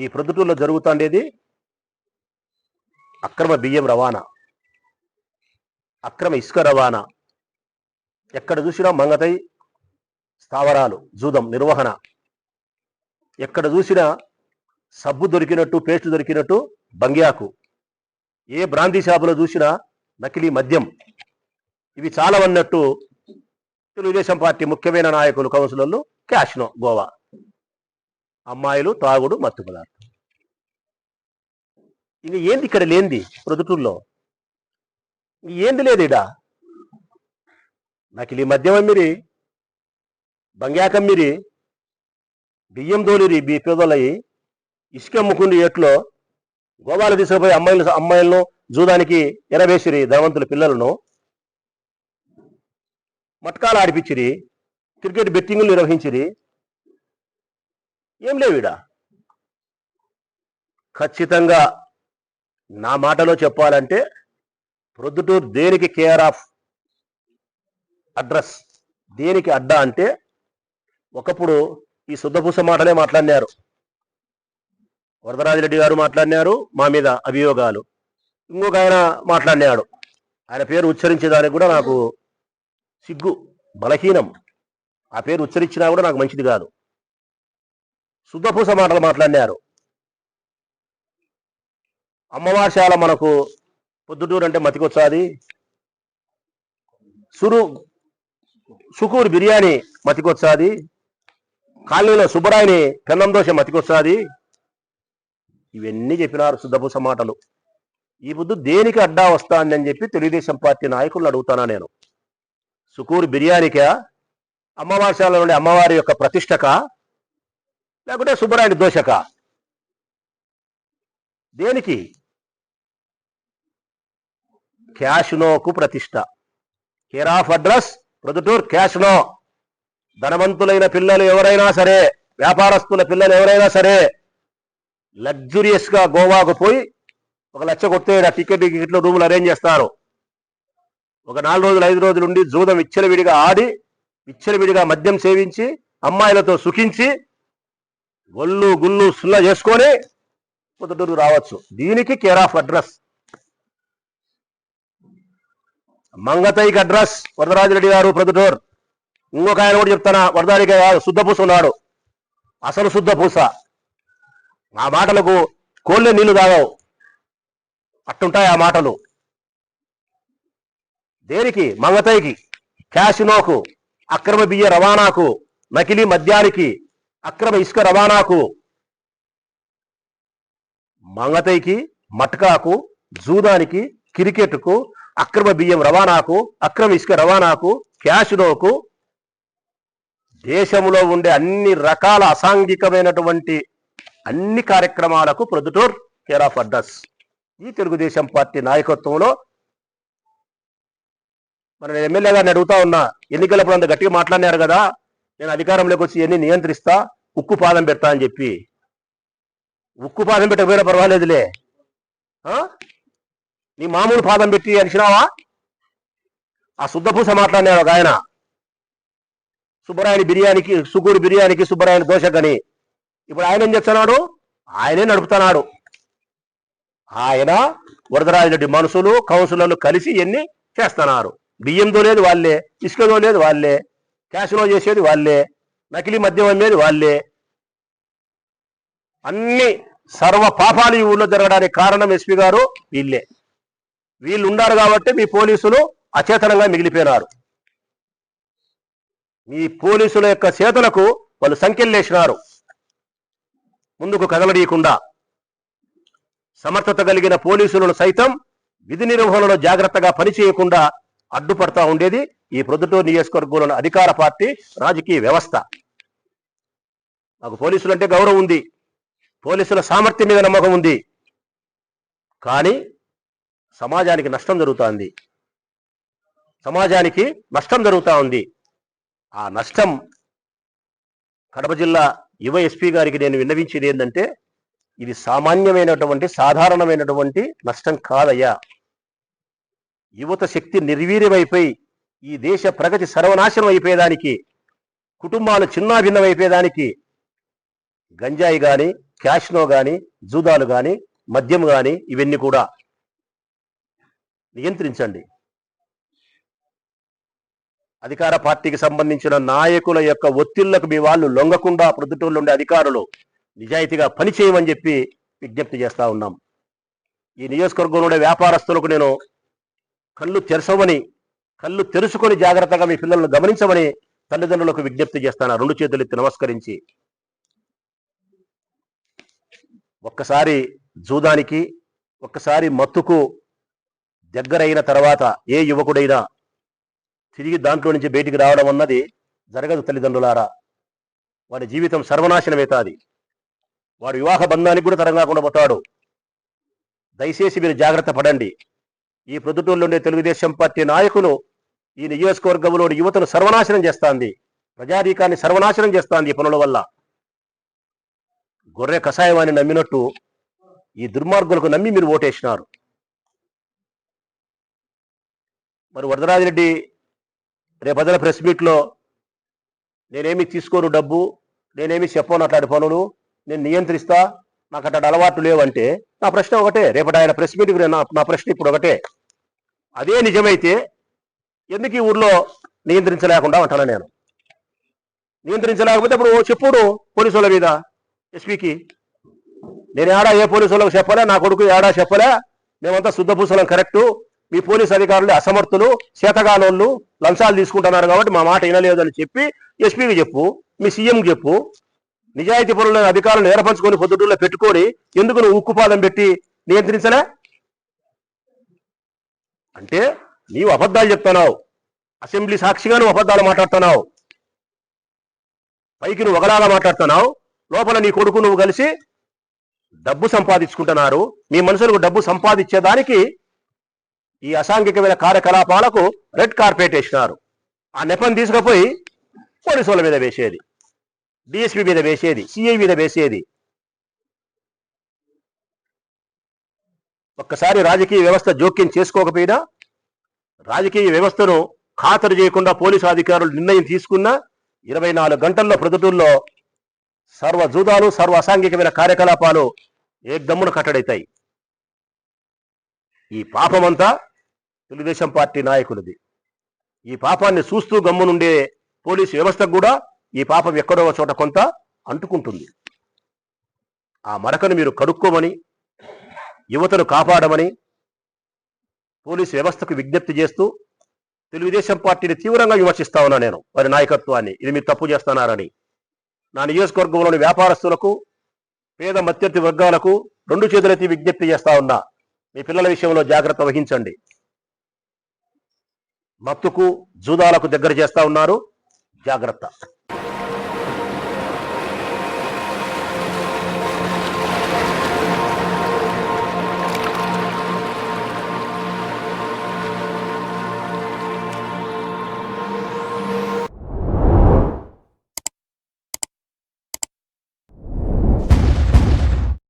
ఈ ప్రొద్దుటూరులో జరుగుతుండేది అక్రమ బియ్యం రవాణా. అక్రమ ఇసుక రవాణా. ఎక్కడ చూసినా మంగతై? స్థావరాలు జూదం నిర్వహణ. ఎక్కడ చూసినా సబ్బు దొరికినట్టు పేస్ట్ దొరికినట్టు బంగ్యాకు. ఏ బ్రాంతి షాపులో చూసినా నకిలీ మద్యం. ఇవి చాలా అన్నట్టు తెలుగుదేశం పార్టీ ముఖ్యమైన నాయకులు కౌన్సిలర్లు క్యాష్నో గోవా. అమ్మాయిలు తాగుడు మత్తు పదార్థం. ఇంక ఏంది ఇక్కడ లేంది ప్రొద్దుటూరులో? ఇంక ఏంది లేదు ఇడా నకిలీ మద్యం అమ్మిరి మీరి బియ్యం దోలిరి బి పేదోళ్ళయి ఇసుక అమ్ముకుండి ఎట్లో గోవాలు తీసుకుపోయి అమ్మాయిలు అమ్మాయిలను జూదానికి ఎరవేసిరి ధనవంతుల పిల్లలను. మట్కాలు ఆడిపించిరి క్రికెట్ బెట్టింగులు నిర్వహించిరి ఏం లేవిడా ఖచ్చితంగా నా మాటలో చెప్పాలంటే ప్రొద్దుటూరు దేనికి కేర్ ఆఫ్ అడ్రస్ దేనికి అడ్డా అంటే ఒకప్పుడు ఈ శుద్ధపూస మాటలే మాట్లాడినారు. వరదరాజిరెడ్డి గారు మాట్లాడినారు మా మీద అభియోగాలు. ఇంకొక ఆయన మాట్లాడినాడు. ఆయన పేరు ఉచ్చరించేదానికి కూడా నాకు సిగ్గు బలహీనం. ఆ పేరు ఉచ్చరించినా కూడా నాకు మంచిది కాదు. శుద్ధపూస మాటలు మాట్లాడినారు. అమ్మవార్శాల మనకు పొద్దుటూరు అంటే మతికొచ్చాది. సురు సుకూరు బిర్యానీ మతికొచ్చాది. కాలనీలో సుబ్బరాయిని పెన్నం దోశ మతికొచ్చాది. ఇవన్నీ చెప్పినారు శుద్ధపూస మాటలు. ఈ బుద్ధు దేనికి అడ్డా వస్తానని అని చెప్పి తెలుగుదేశం పార్టీ నాయకులను అడుగుతానా నేను. సుకూరు బిర్యానీకా? అమ్మవార్శాల నుండి అమ్మవారి యొక్క ప్రతిష్టక? లేకుంటే సుబ్బరాయుడి దోషక. దేనికి? క్యాష్నోకు ప్రతిష్ట. Care of address Proddatur casino. ధనవంతులైన పిల్లలు ఎవరైనా సరే వ్యాపారస్తుల పిల్లలు ఎవరైనా సరే లగ్జురియస్గా గోవాకు పోయి ఒక లక్ష కొట్టే టికెట్ టికెట్లు రూములు అరేంజ్ చేస్తారు. ఒక నాలుగు రోజులు ఐదు రోజులు ఉండి జూదం విచ్చలవిడిగా ఆడి విచ్చలవిడిగా మద్యం సేవించి అమ్మాయిలతో సుఖించి ఒళ్ళు గుళ్ళు సుల్ల చేసుకొని పొద్దుటూరు రావచ్చు. దీనికి కేర్ ఆఫ్ అడ్రస్ మంగతైకి అడ్రస్ వరదరాజిరెడ్డి గారు ప్రొద్దుటూరు. ఇంకొక ఆయన కూడా చెప్తానా వరదానికి కాదు శుద్ధపూస ఉన్నాడు. అసలు శుద్ధపూస ఆ మాటలకు కోళ్ళే నీళ్ళు తాగవు. అట్టుంటాయి ఆ మాటలు. దేనికి? మంగతైకి. క్యాసినోకు అక్రమ బియ్య రవాణాకు. నకిలీ మద్యానికి. అక్రమ ఇసుక రవాణాకు మంగతైకి మట్కాకు జూదానికి క్రికెట్కు అక్రమ బియ్యం రవాణాకు అక్రమ ఇసుక రవాణాకు క్యాషినోకు దేశంలో ఉండే అన్ని రకాల అసాంఘికమైనటువంటి అన్ని కార్యక్రమాలకు ప్రొద్దుటూర్ కేర్ ఆఫ్ అడ్రస్. ఈ తెలుగుదేశం పార్టీ నాయకత్వంలో మన ఎమ్మెల్యే గారిని అడుగుతా ఉన్నా ఎన్నికలప్పుడు అంత గట్టిగా మాట్లాడినారు కదా నేను అధికారంలోకి వచ్చి ఎన్ని నియంత్రిస్తా ఉక్కు పాదం పెడతా అని చెప్పి. ఉక్కు పాదం పెట్టకపోయినా పర్వాలేదులే. ఆ? నీ మామూలు పాదం పెట్టి అనిసినావా ఆ శుద్ధపూస మాట్లాడినాడు ఒక ఆయన. సుబ్బరాయని బిర్యానీకి సుగూరు బిర్యానీకి సుబ్బరాయని దోశకని ఇప్పుడు ఆయన ఏం చేస్తున్నాడు? ఆయనే నడుపుతున్నాడు. ఆయన వరదరాజరెడ్డి మనుషులు కౌన్సిలర్లు కలిసి ఇవన్నీ చేస్తున్నారు. బియ్యంతో లేదు వాళ్ళే ఇసుకతో లేదు వాళ్ళే. క్యాష్లో చేసేది వాళ్ళే నకిలీ మద్యం అమ్మేది వాళ్ళే. అన్ని సర్వ పాపాలు ఈ ఊళ్ళో జరగడానికి కారణం ఎస్పీ గారు వీళ్ళే. వీళ్ళు ఉన్నారు కాబట్టి మీ పోలీసులు అచేతనంగా మిగిలిపోయినారు. మీ పోలీసుల యొక్క చేతులకు వాళ్ళు సంఖ్యలేసినారు ముందుకు కదలడీయకుండా సమర్థత కలిగిన పోలీసులను సైతం విధి నిర్వహణలో జాగ్రత్తగా పనిచేయకుండా అడ్డుపడతా ఉండేది ఈ ప్రొద్దుటూరు నియోజకవర్గంలోని అధికార పార్టీ రాజకీయ వ్యవస్థ. నాకు పోలీసులు అంటే గౌరవం ఉంది. పోలీసుల సామర్థ్యం మీద నమ్మకం ఉంది. కానీ సమాజానికి నష్టం జరుగుతోంది. సమాజానికి నష్టం జరుగుతూ ఉంది. ఆ నష్టం కడప జిల్లా యువ ఎస్పీ గారికి నేను విన్నవించేది ఏంటంటే ఇది సామాన్యమైనటువంటి సాధారణమైనటువంటి నష్టం కాదయ్యా. యువత శక్తి నిర్వీర్యమైపోయి ఈ దేశ ప్రగతి సర్వనాశనం అయిపోయేదానికి కుటుంబాలు చిన్నాభిన్నమైపోయేదానికి గంజాయి కానీ క్యాష్నో కానీ జూదాలు కానీ మద్యం కానీ ఇవన్నీ కూడా నియంత్రించండి. అధికార పార్టీకి సంబంధించిన నాయకుల యొక్క ఒత్తిళ్ళకు మీ వాళ్ళు లొంగకుండా ప్రొద్దుటూళ్ళు ఉండే అధికారులు నిజాయితీగా పని చేయమని చెప్పి విజ్ఞప్తి చేస్తా ఉన్నాం. ఈ నియోజకవర్గంలో ఉండే వ్యాపారస్తులకు నేను కళ్ళు తెరసమని కళ్ళు తెరుచుకొని జాగ్రత్తగా మీ పిల్లలను గమనించమని తల్లిదండ్రులకు విజ్ఞప్తి చేస్తాను. రెండు చేతులు ఎత్తి నమస్కరించి. ఒక్కసారి జూదానికి ఒక్కసారి మత్తుకు దగ్గరైన తర్వాత ఏ యువకుడైనా తిరిగి దాంట్లో నుంచి బయటికి రావడం అన్నది జరగదు తల్లిదండ్రులారా. వాడి జీవితం సర్వనాశనమవుతుంది వాడు వివాహ బంధానికి కూడా తరంగాకుండా పోతాడు. దయచేసి మీరు జాగ్రత్త పడండి. ఈ ప్రొద్దుటూరులో ఉండే తెలుగుదేశం పార్టీ నాయకులు ఈ నియోజకవర్గంలోని యువతను సర్వనాశనం చేస్తాంది. ప్రజాధీకాన్ని సర్వనాశనం చేస్తాంది ఈ పనుల వల్ల. గొర్రె కషాయవాన్ని నమ్మినట్టు ఈ దుర్మార్గులకు నమ్మి మీరు ఓటేసినారు. మరి వరదరాజిరెడ్డి రేపదల ప్రెస్ మీట్లో నేనేమి తీసుకోను డబ్బు నేనేమి చెప్పను అట్లాంటి పనులు నేను నియంత్రిస్తా నాకు అట్లాంటి అలవాట్లు లేవంటే నా ప్రశ్న ఒకటే. రేపటి ఆయన ప్రెస్ మీట్కి నా నా ప్రశ్న ఇప్పుడు ఒకటే. అదే నిజమైతే ఎందుకు ఈ ఊర్లో నియంత్రించలేకుండా ఉంటాను నేను? నియంత్రించలేకపోతే ఇప్పుడు చెప్పుడు పోలీసుల మీద ఎస్పీకి. నేను ఏడా ఏ పోలీసు వాళ్ళకి చెప్పలే నా కొడుకు ఏడా చెప్పలే? మేమంతా శుద్ధపూసలం కరెక్టు. మీ పోలీస్ అధికారులు అసమర్థులు చేతగానోళ్ళు లంచాలు తీసుకుంటున్నారు కాబట్టి మా మాట వినలేదు అని చెప్పి ఎస్పీకి చెప్పు మీ సీఎంకి చెప్పు. నిజాయితీ పనుల అధికారులను ఏర్పరచుకొని పొద్దుటూరులో పెట్టుకొని ఎందుకు నువ్వు ఉక్కుపాదం పెట్టి నియంత్రించలే? అంటే నీవు అబద్ధాలు చెప్తున్నావు. అసెంబ్లీ సాక్షిగా నువ్వు అబద్ధాలు మాట్లాడుతున్నావు. పైకి నువ్వు ఒకలాగా మాట్లాడుతున్నావు. లోపల నీ కొడుకు నువ్వు కలిసి డబ్బు సంపాదించుకుంటున్నారు. మీ మనుషులకు డబ్బు సంపాదించేదానికి ఈ అసాంఘికమైన కార్యకలాపాలకు రెడ్ కార్పెట్ వేసినారు. ఆ నెపం తీసుకుపోయి పోలీసుల మీద వేసేది. డిఎస్పీ మీద వేసేది సిఐ మీద వేసేది. ఒక్కసారి రాజకీయ వ్యవస్థ జోక్యం చేసుకోకపోయినా రాజకీయ వ్యవస్థను ఖాతరు చేయకుండా పోలీసు అధికారులు నిర్ణయం తీసుకున్న ఇరవై నాలుగు గంటల్లో ప్రొద్దుటూరులో సర్వ జూదాలు సర్వ అసాంఘికమైన కార్యకలాపాలు ఏకదమ్మున కట్టడైతాయి. ఈ పాపమంతా తెలుగుదేశం పార్టీ నాయకులది. ఈ పాపాన్ని చూస్తూ గమ్మునుండే పోలీసు వ్యవస్థకు కూడా ఈ పాపం ఎక్కడో చోట కొంత అంటుకుంటుంది. ఆ మరకను మీరు కడుక్కోమని యువతను కాపాడమని పోలీసు వ్యవస్థకు విజ్ఞప్తి చేస్తూ తెలుగుదేశం పార్టీని తీవ్రంగా విమర్శిస్తా ఉన్నా నేను. వారి నాయకత్వాన్ని. ఇది మీరు తప్పు చేస్తున్నారని. నా నియోజకవర్గంలోని వ్యాపారస్తులకు పేద మధ్యవర్తి వర్గాలకు రెండు చేతులెత్తి విజ్ఞప్తి చేస్తా ఉన్నా. మీ పిల్లల విషయంలో జాగ్రత్త వహించండి. మత్తుకు జూదాలకు దగ్గర చేస్తా ఉన్నారు. జాగ్రత్త.